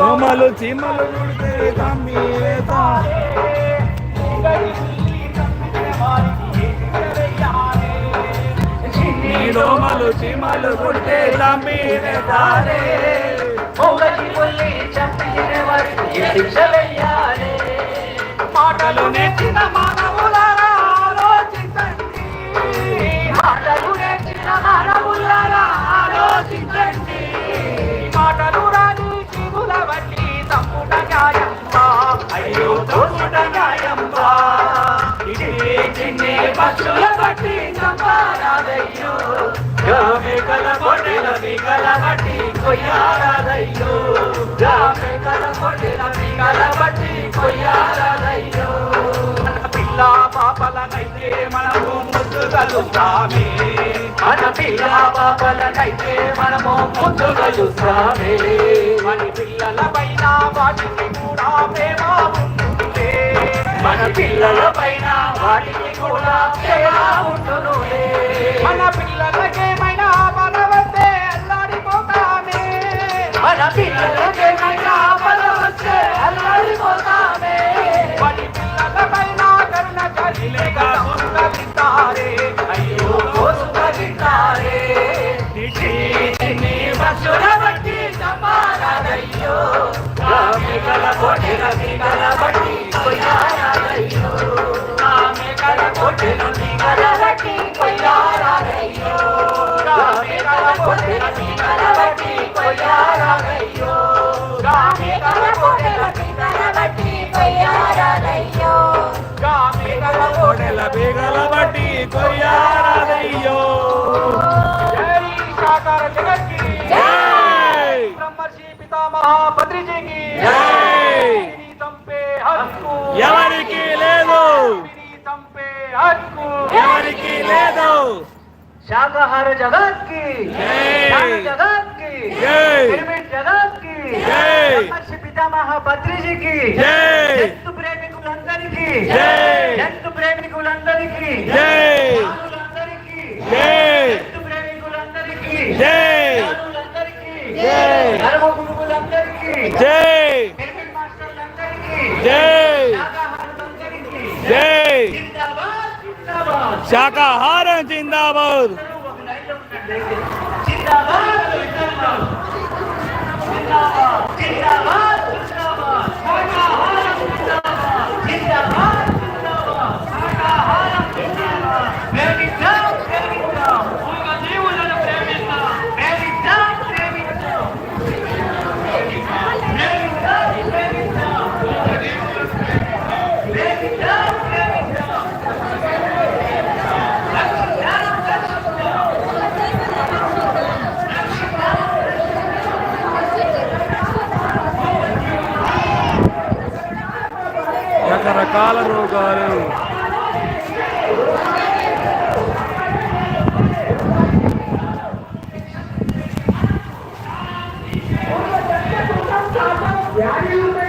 దోమలు చీమలు కుడితే దోమలు చీమలు కుడితే తమ్మివేతారే మాటలు నేర్చిన మానవులారా అయ్యో ఇది చిన్ని పక్షుల బట్టి చంపారాదయ్యో. మేకల పొట్టెల మీగల బట్టి కొయ్యారాదయ్యో. మేకల పొట్టెల మీగల బట్టి కొయ్యారాదయ్యో. మన పిల్ల పాపలనైతే మనము ముద్దు కలుస్తామే మన పిల్ల పాపలనైతే మనము ముద్దు కలుస్తామే మన పిల్లల పైన వాటికి కూడా ప్రేమ ఉంటుందే మన పిల్లల పైన వాటికి కూడా ప్రేమ మన పిల్లలకే కోటెల బీగల బట్టి కొయ్యారాదయ్యో. జై సాకార జగత్కి జై! బ్రహ్మర్షి పితామహ పత్రిజీకి. జై! తంపే హక్కు ఎవరికి లేదు. హక్కు ఎవరికి లేదు. శాకాహార జగత్కి జై. జగత్కి జై. జగత్కి జై. బ్రహ్మర్షి పితామహ పత్రిజీకి. జై. జంతు ప్రేమికులందరికీ. జై. జంతు ప్రేమికులందరికీ జై. ప్రాణులందరికీ జై. జంతు ప్రేమికులందరికీ జై. ప్రాణులందరికీ జై. ధర్మ గురువులందరికీ జై జై జై శాకాహారం జిందాబాద్ జిందాబాద్ జిందాబాద్ జిందాబాద్ రకరకాల రోగాలు అల్లా మార్గం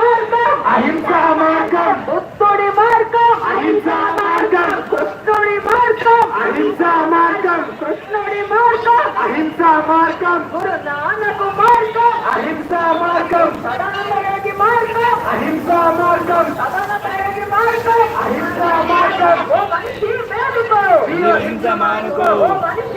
அஹிம்சா மார்க்கம். ஒரு ஞானகு மார்க்கம் அஹிம்சா மார்க்கம். சரணமடைகி மார்க்கம். அஹிம்சா மார்க்கம். சரணமடைகி மார்க்கம். அஹிம்சா மார்க்கம். ஓ மனுஷி மேலுக்கோ. நீ அஹிம்சா மார்க்கம் ஓ மனுஷி